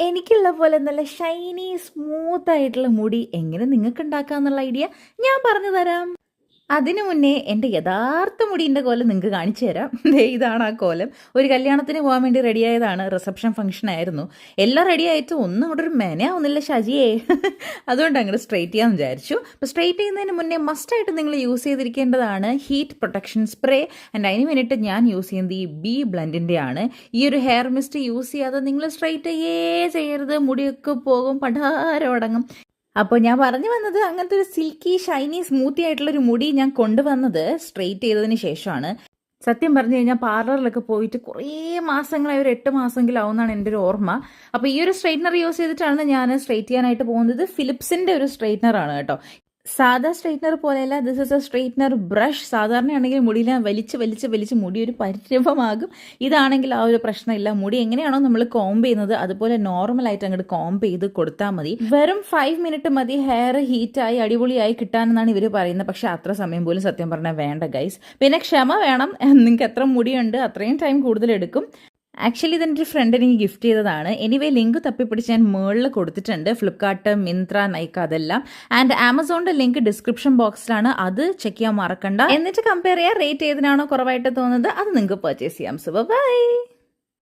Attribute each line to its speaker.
Speaker 1: എനിക്കുള്ള പോലെ നല്ല ഷൈനി സ്മൂത്ത് ആയിട്ടുള്ള മുടി എങ്ങനെ നിങ്ങൾക്ക് ഉണ്ടാക്കാന്നുള്ള ഐഡിയ ഞാൻ പറഞ്ഞു തരാം. അതിനു മുന്നേ എന്റെ യഥാർത്ഥ മുടീന്റെ കോലം നിങ്ങൾക്ക് കാണിച്ചു തരാം. ഇതാണ് ആ കോലം. ഒരു കല്യാണത്തിന് പോകാൻ വേണ്ടി റെഡിയായതാണ് റിസപ്ഷൻ ഫംഗ്ഷൻ ആയിരുന്നു. എല്ലാം റെഡി ആയിട്ട് ഒന്നും അവിടെ ഒരു മെനയാവുന്നില്ല ഷജിയേ. അതുകൊണ്ട് അങ്ങോട്ട് സ്ട്രെയിറ്റ് ചെയ്യാൻ വിചാരിച്ചു. അപ്പോൾ സ്ട്രെയിറ്റ് ചെയ്യുന്നതിന് മുന്നേ മസ്റ്റായിട്ട് നിങ്ങൾ യൂസ് ചെയ്തിരിക്കേണ്ടതാണ് ഹീറ്റ് പ്രൊട്ടക്ഷൻ സ്പ്രേ ആൻഡ് അതിന് വേണ്ടിയിട്ട് ഞാൻ യൂസ് ചെയ്യുന്നത് ഈ ബി ബ്ലൻഡിന്റെ ആണ്. ഈ ഒരു ഹെയർ മിസ്റ്റ് യൂസ് ചെയ്യാതെ നിങ്ങൾ സ്ട്രെയിറ്റ് ചെയ്യേ ചെയ്യരുത്. മുടിയൊക്കെ പോകും പടാരം അടങ്ങും അപ്പോൾ ഞാൻ പറഞ്ഞു വന്നത് അങ്ങനത്തെ ഒരു സിൽക്കി ഷൈനി സ്മൂത്തി ആയിട്ടുള്ള ഒരു മുടി ഞാൻ കൊണ്ടുവന്നത് സ്ട്രെയിറ്റ് ചെയ്തതിന് ശേഷമാണ്. സത്യം പറഞ്ഞു കഴിഞ്ഞാൽ പാർലറിലൊക്കെ പോയിട്ട് കുറേ മാസങ്ങളായി ഒരു എട്ട് മാസമെങ്കിലും ആവുന്നതാണ് എന്റെ ഒരു ഓർമ്മ. അപ്പോൾ ഈ ഒരു സ്ട്രെയിറ്റ്നർ യൂസ് ചെയ്തിട്ടാണ് ഞാൻ സ്ട്രെയിറ്റ് ചെയ്യാനായിട്ട് പോകുന്നത്. ഫിലിപ്സിന്റെ ഒരു സ്ട്രെയിറ്റ്നർ ആണ് കേട്ടോ. സാധാ സ്ട്രെയിറ്റ്നർ പോലെയല്ല this is a straightener brush സാധാരണയാണെങ്കിൽ മുടിയിൽ വലിച്ച് വലിച്ച് വലിച്ച് മുടി ഒരു പരിരഭമാകും ഇതാണെങ്കിൽ ആ ഒരു പ്രശ്നമില്ല. മുടി എങ്ങനെയാണോ നമ്മൾ കോംബ് ചെയ്യുന്നത് അതുപോലെ നോർമലായിട്ട് അങ്ങോട്ട് കോംബ് ചെയ്ത് കൊടുത്താൽ മതി. വെറും ഫൈവ് മിനിറ്റ് മതി ഹെയർ ഹീറ്റായി അടിപൊളിയായി കിട്ടാനെന്നാണ് ഇവർ പറയുന്നത്. പക്ഷെ അത്ര സമയം പോലും സത്യം പറഞ്ഞാൽ വേണ്ട ഗൈസ് പിന്നെ ക്ഷമ വേണം. നിങ്ങൾക്ക് എത്ര മുടിയുണ്ട് അത്രയും ടൈം കൂടുതൽ എടുക്കും. ആക്ച്വലി ഇതെന്റെ ഒരു ഫ്രണ്ട് എനിക്ക് ഗിഫ്റ്റ് ചെയ്തതാണ്. എനിവേ ലിങ്ക് തപ്പിപ്പിടിച്ച് ഞാൻ മുകളിൽ കൊടുത്തിട്ടുണ്ട്. ഫ്ലിപ്കാർട്ട് മിന്ത്ര നൈക്ക അതെല്ലാം. ആൻഡ് ആമസോണിന്റെ ലിങ്ക് ഡിസ്ക്രിപ്ഷൻ ബോക്സിലാണ് അത് ചെക്ക് ചെയ്യാൻ മറക്കണ്ട. എന്നിട്ട് കമ്പയർ ചെയ്യാം റേറ്റ് ഏതിനാണോ കുറവായിട്ട് തോന്നുന്നത് അത് നിങ്ങൾക്ക് പർച്ചേസ് ചെയ്യാം. So by